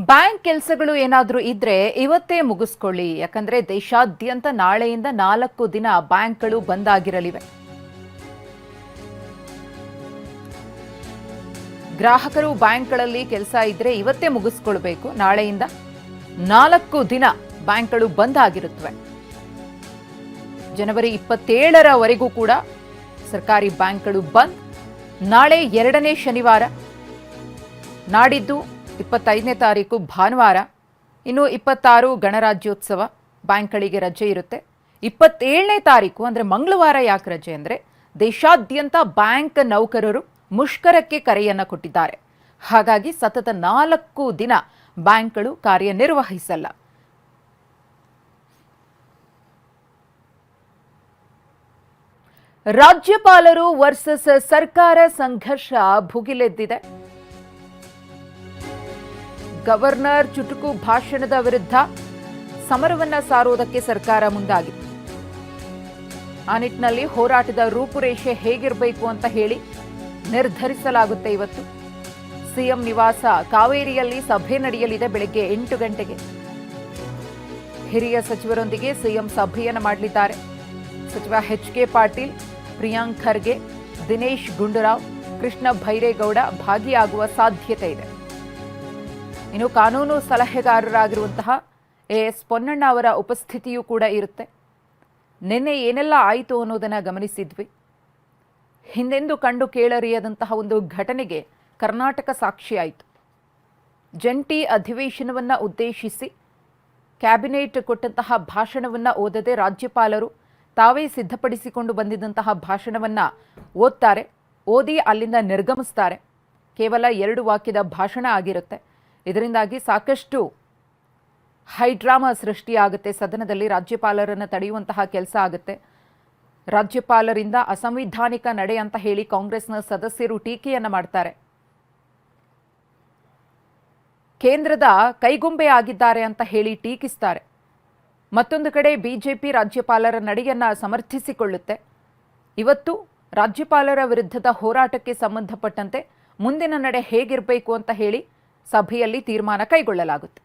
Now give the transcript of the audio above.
Bank ಕೆಲಸಗಳು ಏನಾದರೂ ಇದ್ರೆ ಇವತ್ತೇ ಮುಗಿಸ್ಕೊಳ್ಳಿ. ಯಾಕಂದ್ರೆ ದೇಶಾದ್ಯಂತ ನಾಳೆಯಿಂದ ನಾಲ್ಕು ದಿನ ಬ್ಯಾಂಕ್ಗಳು ಬಂದ್ ಆಗಿರಲಿವೆ. ಗ್ರಾಹಕರು ಬ್ಯಾಂಕ್ಗಳಲ್ಲಿ ಕೆಲಸ ಇದ್ರೆ ಇವತ್ತೇ ಮುಗಿಸ್ಕೊಳ್ಬೇಕು. ನಾಳೆಯಿಂದ ನಾಲ್ಕು ದಿನ ಬ್ಯಾಂಕ್ಗಳು ಬಂದ್ ಆಗಿರುತ್ತವೆ. ಜನವರಿ ಇಪ್ಪತ್ತೇಳರವರೆಗೂ ಕೂಡ ಸರ್ಕಾರಿ ಬ್ಯಾಂಕ್ಗಳು ಬಂದ್. ನಾಳೆ ಎರಡನೇ ಶನಿವಾರ ನಾಡಿದ್ದು ಇಪ್ಪತ್ತೈದನೇ ತಾರೀಕು ಭಾನುವಾರ, ಇನ್ನು ಇಪ್ಪತ್ತಾರು ಗಣರಾಜ್ಯೋತ್ಸವ ಬ್ಯಾಂಕ್ಗಳಿಗೆ ರಜೆ ಇರುತ್ತೆ. ಇಪ್ಪತ್ತೇಳನೇ ತಾರೀಕು ಅಂದರೆ ಮಂಗಳವಾರ ಯಾಕೆ ರಜೆ ಅಂದರೆ, ದೇಶಾದ್ಯಂತ ಬ್ಯಾಂಕ್ ನೌಕರರು ಮುಷ್ಕರಕ್ಕೆ ಕರೆಯನ್ನು ಕೊಟ್ಟಿದ್ದಾರೆ. ಹಾಗಾಗಿ ಸತತ ನಾಲ್ಕು ದಿನ ಬ್ಯಾಂಕ್ಗಳು ಕಾರ್ಯನಿರ್ವಹಿಸಲ್ಲ. ರಾಜ್ಯಪಾಲರು ವರ್ಸಸ್ ಸರ್ಕಾರ ಸಂಘರ್ಷ ಭುಗಿಲೆದ್ದಿದೆ. ಗವರ್ನರ್ ಚುಟುಕು ಭಾಷಣದ ವಿರುದ್ಧ ಸಮರವನ್ನ ಸಾರುವುದಕ್ಕೆ ಸರ್ಕಾರ ಮುಂದಾಗಿದೆ ಆ ನಿಟ್ಟಿನಲ್ಲಿ ಹೋರಾಟದ ರೂಪುರೇಷೆ ಹೇಗಿರಬೇಕು ಅಂತ ಹೇಳಿ ನಿರ್ಧರಿಸಲಾಗುತ್ತೆ ಇವತ್ತು. ಸಿಎಂ ನಿವಾಸ ಕಾವೇರಿಯಲ್ಲಿ ಸಭೆ ನಡೆಯಲಿದೆ ಬೆಳಗ್ಗೆ ಎಂಟು ಗಂಟೆಗೆ. ಹಿರಿಯ ಸಚಿವರೊಂದಿಗೆ ಸಿಎಂ ಸಭೆಯನ್ನು ಮಾಡಲಿದ್ದಾರೆ. ಸಚಿವ ಎಚ್ ಕೆ ಪಾಟೀಲ್, ಪ್ರಿಯಾಂಕ್ ಖರ್ಗೆ, ದಿನೇಶ್ ಗುಂಡೂರಾವ್, ಕೃಷ್ಣ ಭೈರೇಗೌಡ ಭಾಗಿಯಾಗುವ ಸಾಧ್ಯತೆ ಇದೆ. ಇನ್ನು ಕಾನೂನು ಸಲಹೆಗಾರರಾಗಿರುವಂತಹ ಎ ಎಸ್ ಪೊನ್ನಣ್ಣ ಅವರ ಉಪಸ್ಥಿತಿಯೂ ಕೂಡ ಇರುತ್ತೆ. ನಿನ್ನೆ ಏನೆಲ್ಲ ಆಯಿತು ಅನ್ನೋದನ್ನು ಗಮನಿಸಿದ್ವಿ. ಹಿಂದೆಂದು ಕಂಡು ಕೇಳರಿಯದಂತಹ ಒಂದು ಘಟನೆಗೆ ಕರ್ನಾಟಕ ಸಾಕ್ಷಿಯಾಯಿತು. ಜಂಟಿ ಅಧಿವೇಶನವನ್ನು ಉದ್ದೇಶಿಸಿ ಕ್ಯಾಬಿನೆಟ್ ಕೊಟ್ಟಂತಹ ಭಾಷಣವನ್ನು ಓದದೆ ರಾಜ್ಯಪಾಲರು ತಾವೇ ಸಿದ್ಧಪಡಿಸಿಕೊಂಡು ಬಂದಿದ್ದಂತಹ ಭಾಷಣವನ್ನು ಓದ್ತಾರೆ, ಓದಿ ಅಲ್ಲಿಂದ ನಿರ್ಗಮಿಸ್ತಾರೆ. ಕೇವಲ ಎರಡು ವಾಕ್ಯದ ಭಾಷಣ ಆಗಿರುತ್ತೆ. ಇದರಿಂದಾಗಿ ಸಾಕಷ್ಟು ಹೈಡ್ರಾಮಾ ಸೃಷ್ಟಿಯಾಗುತ್ತೆ. ಸದನದಲ್ಲಿ ರಾಜ್ಯಪಾಲರನ್ನು ತಡೆಯುವಂತಹ ಕೆಲಸ ಆಗುತ್ತೆ. ರಾಜ್ಯಪಾಲರಿಂದ ಅಸಂವಿಧಾನಿಕ ನಡೆ ಅಂತ ಹೇಳಿ ಕಾಂಗ್ರೆಸ್ನ ಸದಸ್ಯರು ಟೀಕೆಯನ್ನು ಮಾಡ್ತಾರೆ. ಕೇಂದ್ರದ ಕೈಗೊಂಬೆ ಆಗಿದ್ದಾರೆ ಅಂತ ಹೇಳಿ ಟೀಕಿಸ್ತಾರೆ. ಮತ್ತೊಂದು ಕಡೆ ಬಿಜೆಪಿ ರಾಜ್ಯಪಾಲರ ನಡೆಯನ್ನ ಸಮರ್ಥಿಸಿಕೊಳ್ಳುತ್ತೆ. ಇವತ್ತು ರಾಜ್ಯಪಾಲರ ವಿರುದ್ಧದ ಹೋರಾಟಕ್ಕೆ ಸಂಬಂಧಪಟ್ಟಂತೆ ಮುಂದಿನ ನಡೆ ಹೇಗಿರಬೇಕು ಅಂತ ಹೇಳಿ ಸಭೆಯಲ್ಲಿ ತೀರ್ಮಾನ ಕೈಗೊಳ್ಳಲಾಗುತ್ತೆ